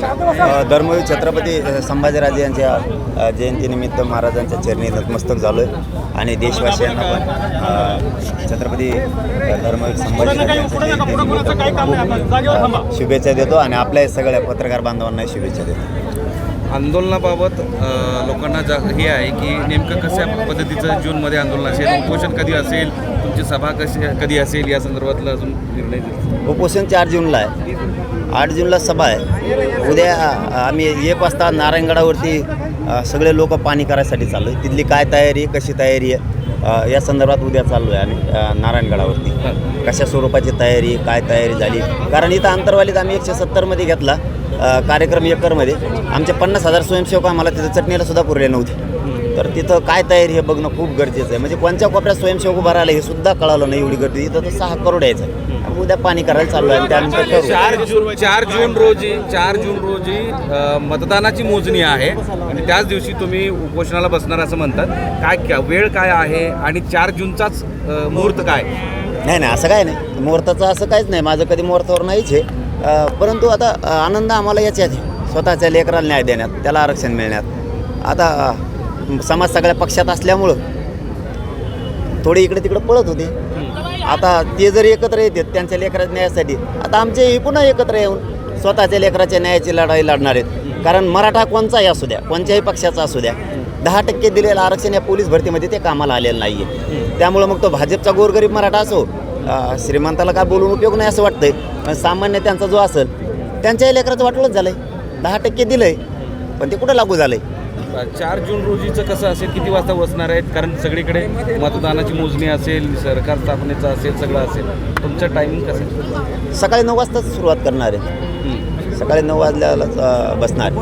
धर्मवीर छत्रपती संभाजीराजे यांच्या जयंतीनिमित्त महाराजांच्या चरणी नतमस्तक झालो आहे आणि देशवासियांना पण छत्रपती धर्मवीर संभाजीराजे यांच्या जयंतीनिमित्त शुभेच्छा देतो आणि आपल्या सगळ्या पत्रकार बांधवांना शुभेच्छा देतो. आंदोलनाबाबत लोकांना जा हे आहे की नेमकं कशा पद्धतीचं जूनमध्ये आंदोलन असेल? उपोषण कधी असेल? तुमची सभा कशी कधी असेल? या संदर्भातला अजून निर्णय उपोषण चार जूनला आहे. आठ जूनला सभा आहे. उद्या आम्ही एक वाजता नारायणगडावरती सगळे लोक पाणी करायसाठी चाललो आहे तिथली काय तयारी कशी तयारी आहे या संदर्भात उद्या चाललो आहे आम्ही नारायणगडावरती. कशा स्वरूपाची तयारी काय तयारी झाली? कारण इथं अंतरवालीत आम्ही एकशे सत्तरमध्ये घेतला कार्यक्रम एकरमध्ये. आमचे पन्नास हजार स्वयंसेवक आम्हाला तिथं चटणीला सुद्धा पुरले नव्हते. तर तिथं काय तयारी हे बघणं खूप गरजेचं आहे. म्हणजे कोणत्या कोपऱ्यात स्वयंसेवक उभा राहिला हे सुद्धा कळालं नाही एवढी गर्दी. इथं तर सहा करोड यायचं आहे. उद्या पाणी करायला चालू आहे आणि त्यानंतर. चार जून चार जून रोजी चार जून रोजी मतदानाची मोजणी आहे आणि त्याच दिवशी तुम्ही उपोषणाला बसणार असं म्हणतात. काय क्या- वेळ काय आहे आणि चार जूनचाच मुहूर्त काय? नाही नाही असं काय नाही. मुहूर्ताचं असं काहीच नाही. माझं कधी मुहूर्तावर नाहीच आहे. परंतु आता आनंद आम्हाला याच्यात आहे स्वतःच्या लेकराला न्याय देण्यात त्याला आरक्षण मिळण्यात. आता समाज सगळ्या पक्षात असल्यामुळं थोडे इकडे तिकडे पळत होते. आता ते जर एकत्र येतात त्यांच्या लेकराच्या न्यायासाठी. आता आमचे हे पुन्हा एकत्र येऊन स्वतःच्या लेकराच्या न्यायाची लढाई लढणार आहेत. कारण मराठा कोणचाही असू द्या कोणत्याही पक्षाचा असू द्या दहा टक्के दिलेलं आरक्षण या पोलीस भरतीमध्ये ते कामाला आलेलं नाही आहे त्यामुळं मग तो भाजपचा गोरगरीब मराठा असो श्रीमंताला काय बोलून उपयोग नाही असं वाटतंय. पण सामान्य त्यांचा जो असेल त्यांच्याही लेकराचं वाटलंच झालंय. दहा टक्के दिलंय पण ते कुठं लागू झालंय? चार जून रोजीचं कसं असेल किती वाजता बसणार आहेत? कारण सगळीकडे मतदानाची मोजणी असेल सरकार स्थापनेचं असेल सगळं असेल. तुमचं टायमिंग कसं? सकाळी नऊ वाजताच सुरुवात करणार आहे. हं. सकाळी नऊ वाजल्याला अं, बसणार.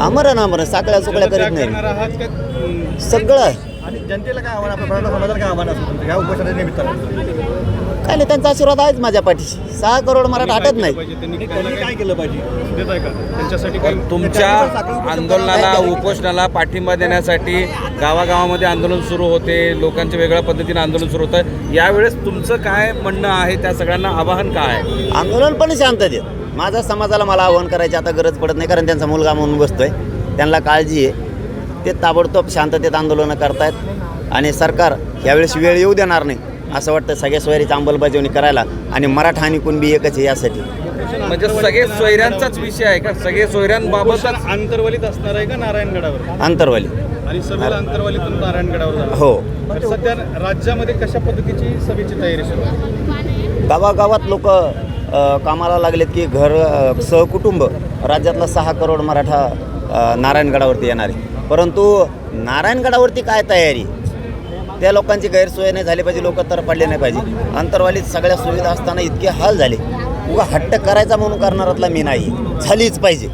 आमरण आमरण. साकळ्या सुकळ्या करीत नाही. सगळं. आणि जनतेला काय आव्हान आपल्या समाजाला काय आव्हान असतं ह्या उपोषणाच्या निमित्तानं. काय नाही त्यांचा आशीर्वाद आहेच माझ्या पाठीशी. सहा करोड मराठा हटत नाही त्यांनी काय केलं पाहिजे? देत आहे का? त्यांच्यासाठी तुमच्या आंदोलनाला उपोषणाला पाठिंबा देण्यासाठी गावागावामध्ये आंदोलन सुरू होते. लोकांच्या वेगळ्या पद्धतीने आंदोलन सुरू होतं. यावेळेस तुमचं काय म्हणणं आहे? त्या सगळ्यांना आवाहन काय आहे? आंदोलन पण शांततेत माझ्या समाजाला मला आव्हान करायची आता गरज पडत नाही कारण त्यांचा मुलगा म्हणून बसतोय. त्यांना काळजी आहे. ते ताबडतोब शांततेत आंदोलनं करतायत. आणि सरकार यावेळेस वेळ येऊ देणार नाही. असं वाटतं सगळ्या सोयरीची अंमलबजावणी करायला आणि मराठा आणि कुणबी एकच आहे यासाठी. म्हणजे सगळे सोयऱ्यांचाच विषय आहे का? सगळे सोयऱ्यांबाबतच अंतरवलीत असणार आहे का नारायणगडावर? अंतरवाली. आणि सभेला अंतरवलीतून नारायणगडावर जाणार. हो. तर सध्या राज्यामध्ये कशा पद्धतीची सभेची तयारी सुरू आहे? गावागावात लोक कामाला लागलेत की घर अ, सहकुटुंब. राज्यातला सहा करोड मराठा अ, नारायणगडावरती येणार आहे. परंतु नारायणगडावरती काय तयारी? त्या लोकांची गैरसोय नाही झाली पाहिजे लोक तर पडले नाही पाहिजे. अंतरवालीत सगळ्या सुविधा असताना इतके हाल झाले. उगा हट्ट करायचा म्हणून करणारातला मी नाही. झालीच पाहिजे.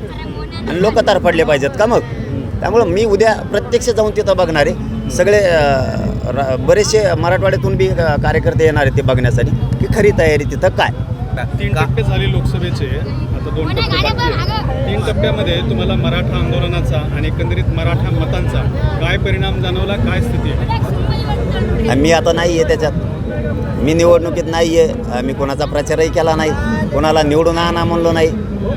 आणि लोक तर पडले पाहिजेत का मग? त्यामुळं मी उद्या प्रत्यक्ष जाऊन तिथं बघणार आहे. सगळे बरेचसे मराठवाड्यातून बी कार्यकर्ते येणार आहेत ते बघण्यासाठी. की खरी तयारी तिथं काय? तीन टप्पे झाले लोकसभेचे. आता दोन टप्पे बाकी आहेत. तीन टप्प्यामध्ये तुम्हाला मराठा आंदोलनाचा आणि एकंदरीत मराठा मतांचा काय परिणाम जाणवला काय स्थिती? आहे आणि मी आता नाही आहे त्याच्यात. मी निवडणुकीत नाही आहे मी कोणाचा प्रचारही केला नाही. कोणाला निवडून आणा म्हणलो नाही.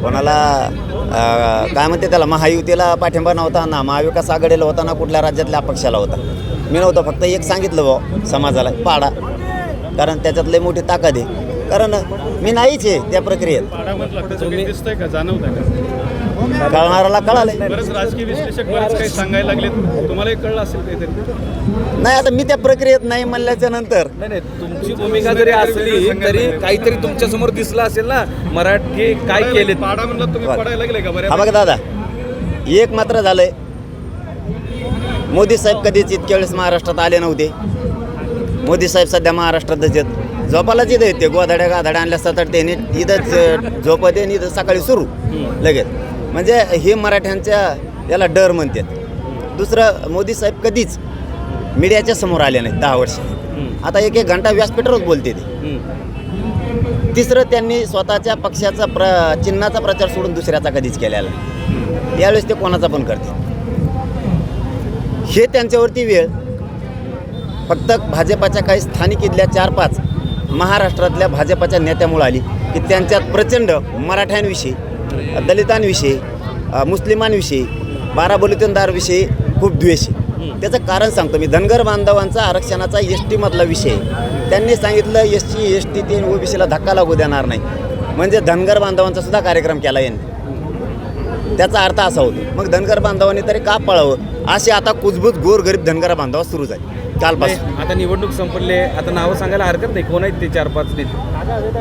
कोणाला अं, काय म्हणते त्याला महायुतीला पाठिंबा नव्हता ना महाविकास आघाडीला होता ना कुठल्या राज्यातल्या अपक्षाला होता. मी नव्हतं फक्त एक सांगितलं भाऊ समाजाला पाडा. कारण त्याच्यात लई मोठी ताकद आहे. कारण मी नाहीच आहे त्या प्रक्रियेत. पाडामधला कसं काही दिसतंय का? जाणवतंय का? कळणाराला कळालंय. बरेच राजकीय विश्लेषक बरेच काही सांगायला लागलेत. तुम्हालाही कळलं असेल काहीतरी? नाही आता मी त्या प्रक्रियेत नाही म्हणल्याच्या नंतर. नाही नाही तुमची भूमिका जरी असली तरी काहीतरी तुमच्यासमोर दिसलं असेल ना मराठी काय केले पाडा म्हणला तुम्ही पडायला लागले का हा बऱ्या बघा दादा. एक मात्र झालंय. मोदी साहेब कधीच इतक्या वेळेस महाराष्ट्रात आले नव्हते. मोदी साहेब सध्या महाराष्ट्रातच आहेत. झोपालाच इथं येते. गोधाड्या गाधाड्या आणल्या सतत ते नीट इथंच झोपत आणि इथं सकाळी सुरू. लगेच. म्हणजे हे मराठ्यांच्या याला डर म्हणतात. दुसरं मोदी साहेब कधीच मीडियाच्या समोर आले नाहीत दहा वर्ष. आता एक एक घंटा व्यासपीठावरच बोलते ते. तिसरं त्यांनी स्वतःच्या पक्षाचा प्र चिन्हाचा प्रचार सोडून दुसऱ्याचा कधीच केलेला. यावेळेस ते कोणाचा पण करते हे त्यांच्यावरती वेळ. फक्त भाजपाच्या काही स्थानिक इथल्या चार पाच महाराष्ट्रातल्या भाजपाच्या नेत्यामुळे आली की त्यांच्यात प्रचंड मराठ्यांविषयी दलितांविषयी मुस्लिमांविषयी बाराबलुतनदारविषयी खूप द्वेष आहे. त्याचं कारण सांगतो मी. धनगर बांधवांचा आरक्षणाचा एस टीमधला विषय त्यांनी सांगितलं एस टी एस टी ते ओबीसीला धक्का लागू देणार नाही. म्हणजे धनगर बांधवांचा सुद्धा कार्यक्रम केला यांनी. त्याचा अर्थ असा होतो. मग धनगर बांधवांनी तरी का पळावं? असे आता कुजबूज गोरगरीब धनगर बांधवा सुरू झाले. कालपासून आता निवडणूक संपले आता नावं सांगायला हरकत नाही. कोण आहेत ते चार पाच नेते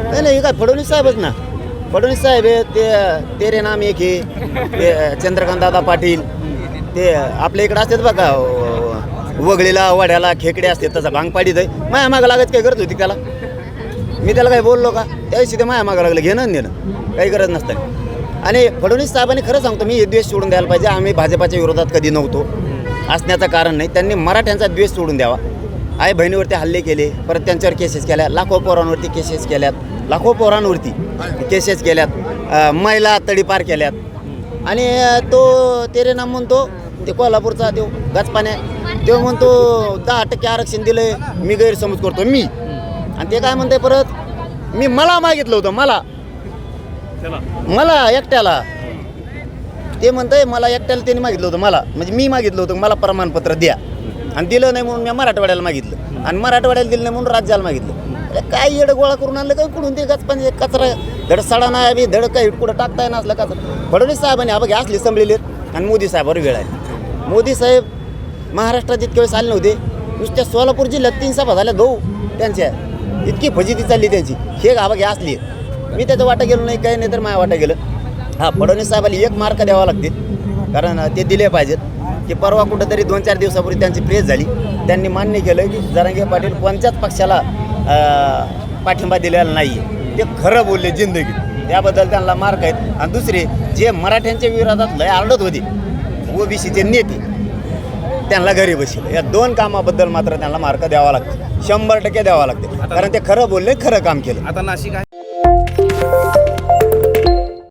नाही नाही हे काय फडणवीस साहेबच ना. फडणवीस साहेब आहे ते तेरे नाम एक हे ते चंद्रकांत दादा पाटील ते आपल्या इकडे असतात बघा अं, वगळीला वड्याला खेकडे असतात तसं भांग पाडीत आहे. माया मागं लागत काय करत होती त्याला? मी त्याला काही बोललो का? त्याविषयी ते माया मागं लागलं घेणं आणि देणं काही गरज नसतं. आणि फडणवीस साहेबांनी खरं सांगतो मी हे द्वेष सोडून द्यायला पाहिजे. आम्ही भाजपाच्या विरोधात कधी नव्हतो. असण्याचं कारण नाही. त्यांनी मराठ्यांचा द्वेष सोडून द्यावा. आई बहिणीवरती हल्ले केले परत त्यांच्यावर केसेस केल्या लाखो पोरांवरती केसेस केल्यात लाखो पोरांवरती केसेस केल्यात महिला तडीपार केल्यात. आणि तो तेरे नाम म्हणतो ते कोल्हापूरचा देव गचपाने तो म्हणतो दहा टक्के आरक्षण दिलंय मी गैरसमज करतो मी. आणि ते काय म्हणते परत मी मला मागितलं होतं मला. चला. मला एकट्याला. ते म्हणतंय मला एकट्याला त्यांनी मागितलं होतं मला. म्हणजे मी मागितलं होतं मला प्रमाणपत्र द्या. आणि दिलं नाही म्हणून मी मराठवाड्याला मागितलं. आणि मराठवाड्याला दिलं नाही म्हणून राज्याला मागितलं. अरे काय येडं गोळा करून आणलं काय कुठून ते कच पण म्हणजे कचरा धड सडा नाही बी धड काही कुठं टाकता येणार असलं कचरा फडणवीस साहेबांनी हा बघ असले संभलेले आणि मोदी साहेबावर वेळ आहे. मोदी साहेब महाराष्ट्रात इतके वेळेस आले नव्हते. नुसत्या सोलापूर जिल्ह्यात तीन सभा झाल्या भाऊ त्यांच्या. इतकी फजिती चालली त्यांची. हे हा बघ असली. मी त्याचं वाटा गेलो नाही काही नाही तर माझ्या वाटा गेलं. हा फडणवीस साहेबाला एक मार्क द्यावा लागतील कारण ते दिले पाहिजेत. की परवा कुठंतरी दोन चार दिवसापूर्वी त्यांची प्रेस झाली. त्यांनी मान्य केलं की जरांगे पाटील कोणत्याच पक्षाला पाठिंबा दिलेला नाही आहे ते खरं बोलले जिंदगी त्याबद्दल त्यांना मार्क आहेत. आणि दुसरे जे मराठ्यांच्या विरोधात लय आरडत होते ओबीसीचे नेते त्यांना घरी बसले. या दोन कामाबद्दल मात्र त्यांना मार्क द्यावा लागते. शंभर टक्के द्यावा लागते. कारण ते खरं बोलले खरं काम केलं. आता नाशिक आहे.